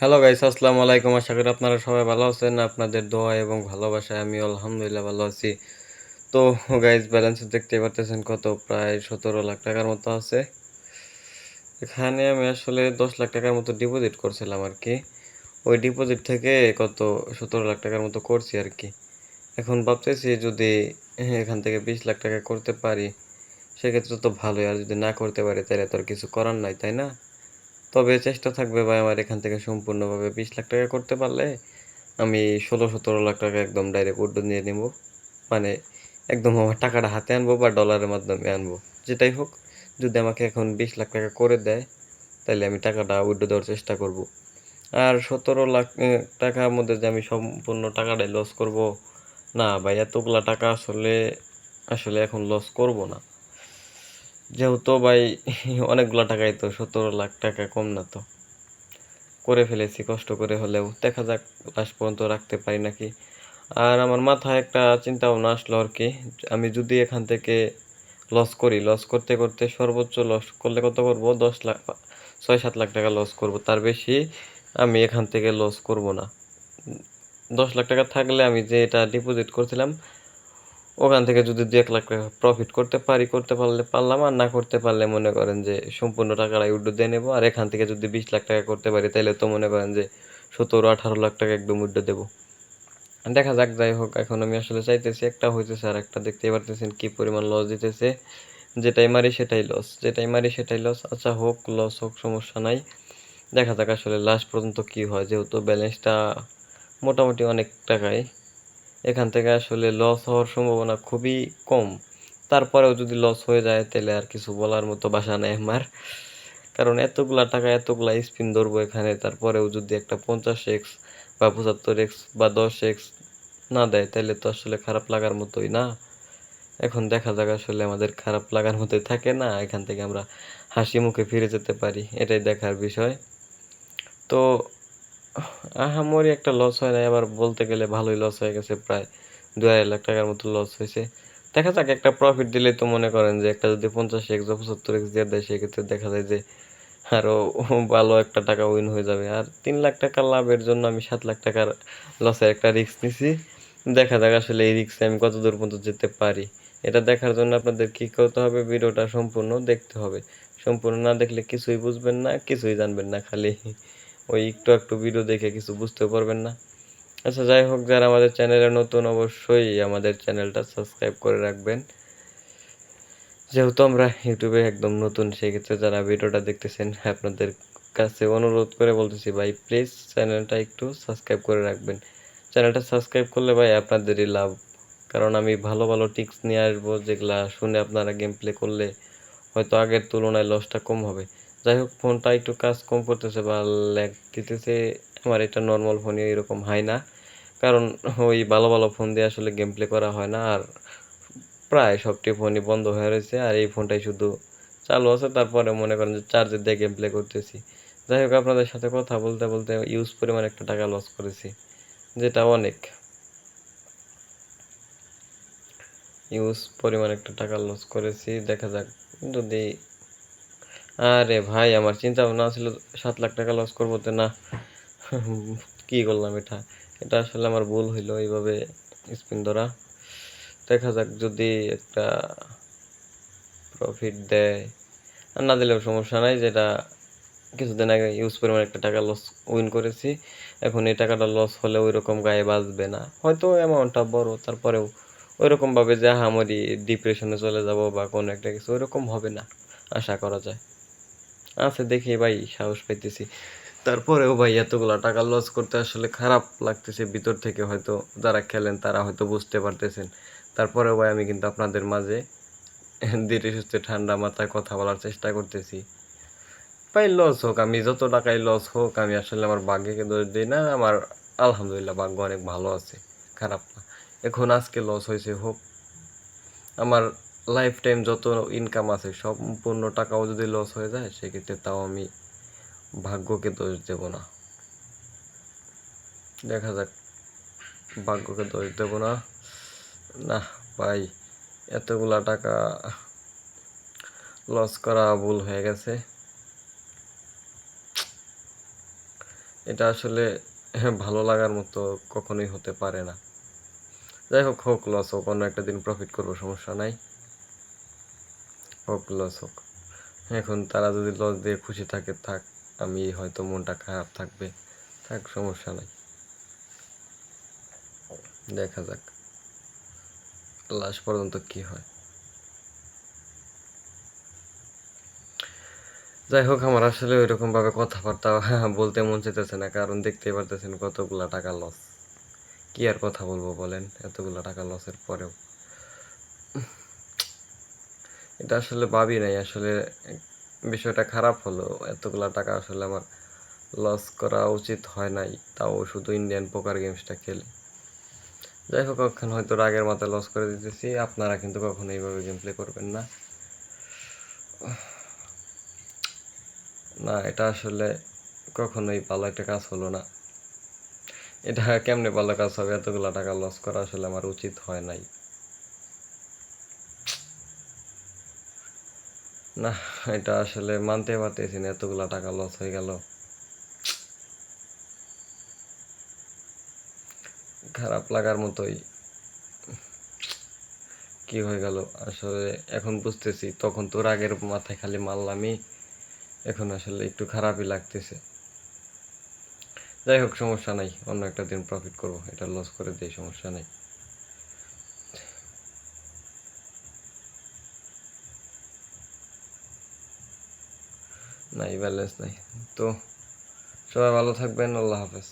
Hello guys আসসালামু আলাইকুম। আশা করি আপনারা সবাই ভালো আছেন, আপনাদের দোয়া এবং ভালোবাসায় আমি আলহামদুলিল্লাহ ভালো আছি। তো গাইস ব্যালেন্স দেখতে পারতেছেন কত, প্রায় সতেরো লাখ টাকার মতো আছে। এখানে আমি আসলে দশ লাখ টাকার মতো ডিপোজিট করছিলাম আর কি। ওই ডিপোজিট থেকে কত, সতেরো লাখ টাকার মতো করছি আর কি। এখন ভাবতেছি যদি এখান থেকে বিশ লাখ টাকা করতে পারি, সেক্ষেত্রে তো ভালোই। আর যদি না করতে পারি, তাহলে তো আর কিছু করার নাই, তাই না? তবে চেষ্টা থাকবে ভাই আমার এখান থেকে সম্পূর্ণভাবে বিশ লাখ টাকা করতে পারলে আমি ষোলো সতেরো লাখ টাকা একদম ডাইরেক্ট উড্ডো নিয়ে নেব। মানে একদম আমার টাকাটা হাতে আনব বা ডলারের মাধ্যমে আনব। যেটাই হোক, যদি আমাকে এখন বিশ লাখ টাকা করে দেয় তাহলে আমি টাকাটা উড্ডো দেওয়ার চেষ্টা করব। আর সতেরো লাখ টাকার মধ্যে যে আমি সম্পূর্ণ টাকাটাই লস করব, না ভাই, এতগুলা টাকা আসলে আসলে এখন লস করব না। যেহেতু ভাই, অনেকগুলো টাকাই তো সতেরো লাখ টাকা কম না তো। করে ফেলেছি, কষ্ট করে হলেও। দেখা যাক, লাস্ট পর্যন্ত রাখতে পারি নাকি। আর আমার মাথায় একটা চিন্তা ভাবনা আসলো আর কি, আমি যদি এখান থেকে লস করি লস করতে করতে সর্বোচ্চ লস করলে কত করব? দশ লাখ, ছয় সাত লাখ টাকা লস করব। তার বেশি আমি এখান থেকে লস করব না। দশ লাখ টাকা থাকলে আমি যে এটা ডিপোজিট করছিলাম ওখান থেকে যদি দু এক লাখ টাকা প্রফিট করতে পারি, করতে পারলে পারলাম, আর না করতে পারলে মনে করেন যে সম্পূর্ণ টাকাটাই উড্ডো দিয়ে নেব। আর এখান থেকে যদি বিশ লাখ টাকা করতে পারি তাহলে তো মনে করেন যে সতেরো, আঠারো লাখ টাকা একদম উড্ডো দেবো। দেখা যাক, যাই হোক, এখন আমি আসলে চাইতেছি একটা হইতেছে আর একটা দেখতেই পারতেছেন কি পরিমাণ লস দিতেছে। যেটাই মারি সেটাই লস যেটাই মারি সেটাই লস আচ্ছা হোক লস হোক, সমস্যা নাই। দেখা যাক আসলে লাস্ট পর্যন্ত কি হয়, যেহেতু ব্যালেন্সটা মোটামুটি অনেক টাকাই। এখান থেকে আসলে লস হওয়ার সম্ভাবনা খুবই কম। তারপরেও যদি লস হয়ে যায়, তাহলে আর কিছু বলার মতো বাসা নেই আমার। কারণ এতগুলা টাকা, এতগুলা স্পিন ধরবো এখানে, তারপরেও যদি একটা পঞ্চাশ এক্স বা পঁচাত্তর এক্স বা দশ এক্স না দেয়, তাহলে তো আসলে খারাপ লাগার মতোই না। এখন দেখা যাক আসলে আমাদের খারাপ লাগার মতোই থাকে না, এখান থেকে আমরা হাসি মুখে ফিরে যেতে পারি, এটাই দেখার বিষয়। তো আহামরি একটা লস হয় না আবার বলতে গেলে ভালোই লস হয়ে গেছে প্রায় দু আড়াই লাখ টাকার মতো লস হয়েছে। দেখা যাক, একটা প্রফিট দিলে তো মনে করেন যে একটা যদি পঞ্চাশ এক্স বা পঁচাত্তর এক্স দিয়ে দেয়, সেক্ষেত্রে দেখা যায় যে আরও ভালো একটা টাকা উইন হয়ে যাবে। আর তিন লাখ টাকার লাভের জন্য আমি সাত লাখ টাকার লসের একটা রিস্ক নিছি। দেখা যাক আসলে এই রিস্কে আমি কত দূর পর্যন্ত যেতে পারি। এটা দেখার জন্য আপনাদের কি করতে হবে, ভিডিওটা সম্পূর্ণ দেখতে হবে। সম্পূর্ণ না দেখলে কিছুই বুঝবেন না, কিছুই জানবেন না খালি। ওই একটু একটু ভিডিও দেখে কিছু বুঝতে পারবেন না। আচ্ছা যাই হোক, যারা আমাদের চ্যানেলে নতুন, অবশ্যই আমাদের চ্যানেলটা সাবস্ক্রাইব করে রাখবেন। যেহেতু আমরা ইউটিউবে একদম নতুন, সেক্ষেত্রে যারা ভিডিওটা দেখতেছেন, আপনাদের কাছে অনুরোধ করে বলতেছি, ভাই প্লিজ চ্যানেলটা একটু সাবস্ক্রাইব করে রাখবেন। চ্যানেলটা সাবস্ক্রাইব করলে ভাই আপনাদেরই লাভ। কারণ আমি ভালো ভালো টিপস নিয়ে আসব, যেগুলা শুনে আপনারা গেম প্লে করলে হয়তো আগের তুলনায় লসটা কম হবে। যাই হোক, ফোনটা একটু কাজ কম করতেছে বা ল্যাগ দিতেছে, আমার এটা নর্মাল ফোনে এরকম হয় না। কারণ ওই ভালো ভালো ফোন দিয়ে আসলে গেম প্লে করা হয় না, আর প্রায় সবটি ফোনই বন্ধ হয়ে রয়েছে, আর এই ফোনটাই শুধু চালু আছে। তারপরে মনে করেন যে চার্জের দিয়ে গেম প্লে করতেছি। যাই হোক, আপনাদের সাথে কথা বলতে বলতে ইউজ পরিমাণ একটা টাকা লস করেছি, যেটা অনেক। ইউজ পরিমাণ একটা টাকা লস করেছি। দেখা যাক, যদি আরে ভাই, আমার চিন্তা ভাবনা ছিল সাত লাখ টাকা লস করব তো না। কি করলাম এটা? এটা আসলে আমার ভুল হইল এইভাবে স্পিন ধরা। দেখা যাক যদি একটা প্রফিট দেয়। আর না দিলেও সমস্যা নাই, যেটা কিছুদিন আগে ইউজ পরিমাণ একটা টাকা লস উইন করেছি। এখন এই টাকাটা লস হলে ওই রকম গায়ে বাজবে না। হয়তো অ্যামাউন্টটা বড়, তারপরেও ওই রকম ভাবে যে হামরি ডিপ্রেশনে চলে যাব বা কোনো একটা কিছু ওই রকম হবে না, আশা করা যায়। আছে, দেখি ভাই, সাহস পাইতেছি। তারপরেও ভাই, এতগুলা টাকা লস করতে আসলে খারাপ লাগতেছে ভিতর থেকে, হয়তো যারা খেলেন তারা হয়তো বুঝতে পারতেছেন। তারপরেও ভাই, আমি কিন্তু আপনাদের মাঝে ধীরে সুস্থে ঠান্ডা মাথায় কথা বলার চেষ্টা করতেছি। ভাই লস হোক, আমি যত টাকাই লস হোক, আমি আসলে আমার ভাগ্যকে দোষ দিই না, আমার আলহামদুলিল্লাহ ভাগ্য অনেক ভালো আছে, খারাপ না। এখন আজকে লস হয়েছে, হোক। আমার লাইফ টাইম যত ইনকাম আছে, সম্পূর্ণ টাকাও যদি লস হয়ে যায়, সেক্ষেত্রে তাও আমি ভাগ্যকে দোষ দেব না। দেখা যাক, ভাগ্যকে দোষ দেব না। না, ভাই, এতগুলা টাকা লস করা ভুল হয়ে গেছে। এটা আসলে ভালো লাগার মতো কখনোই হতে পারে না। যাই হোক হোক লস হোক, অন্য একটা দিন প্রফিট করব, সমস্যা নাই। হোক লস হোক। এখন তারা যদি লস দিয়ে খুশি থাকে, থাক, আমি হয়তো মনটা খারাপ থাকবে। থাক, সমস্যা নাই। দেখা যাক। লাস্ট পর্যন্ত কি হয়। যাই হোক, আমার আসলে ওইরকম ভাবে কথাবার্তা বলতে মন চাইতেছে না, কারণ দেখতেই পারতেছেন কতগুলা টাকা লস কি আর কথা বলব বলেন, এতগুলা টাকা লসের পরেও। এটা আসলে ভাবি নাই, আসলে বিষয়টা খারাপ হলো। এতগুলা টাকা আসলে আমার লস করা উচিত হয় নাই, তাও শুধু ইন্ডিয়ান পোকার গেমসটা খেলে। যাই হোক কখন হয়তো রাগের মাথায় লস করে দিতেছি, আপনারা কিন্তু কখনো এইভাবে গেম প্লে করবেন না। না, এটা আসলে কখনোই ভালো একটা কাজ হলো না। এটা কেমনে ভালো কাজ হবে? এতগুলা টাকা লস করা আসলে আমার উচিত হয় নাই। না, এটা আসলে মানতে পারতেছি না, এতগুলা টাকা লস হয়ে গেল। খারাপ লাগার মতোই। কি হয়ে গেল? আসলে এখন বুঝতেছি, তখন তো রাগের মাথায় খালি মারলামই। এখন আসলে একটু খারাপই লাগতেছে। যাই হোক, সমস্যা নাই, অন্য একটা দিন প্রফিট করব, এটা লস করে দিই, সমস্যা নেই। নাই ব্যালেন্স নাই। তো সবাই ভালো থাকবেন আল্লাহ হাফেজ।